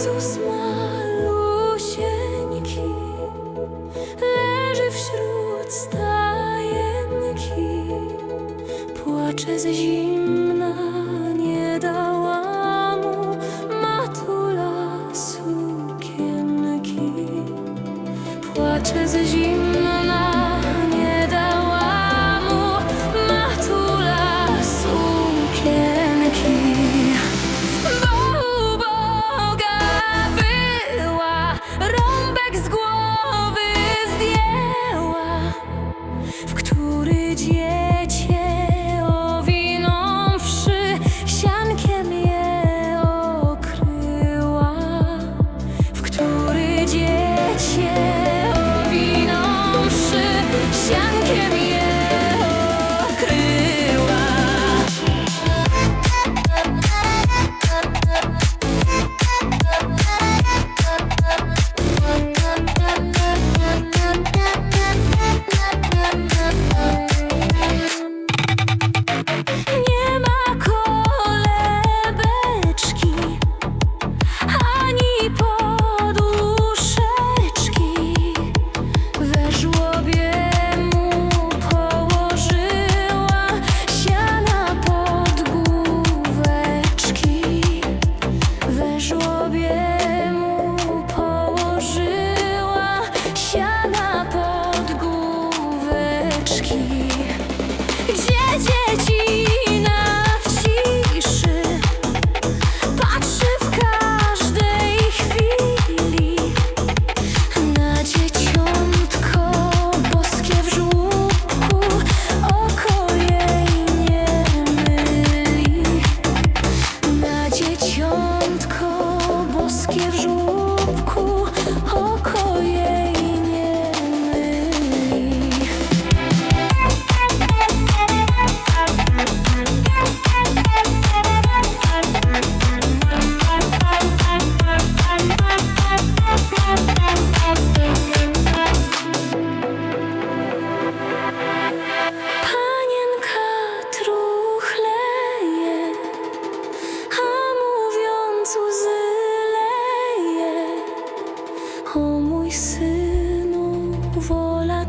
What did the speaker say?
Jezus malusieńki leży wśród stajenki, płacze z zimna, nie dała mu matula sukienki, płacze z zimna. 我说。mój synu, wola.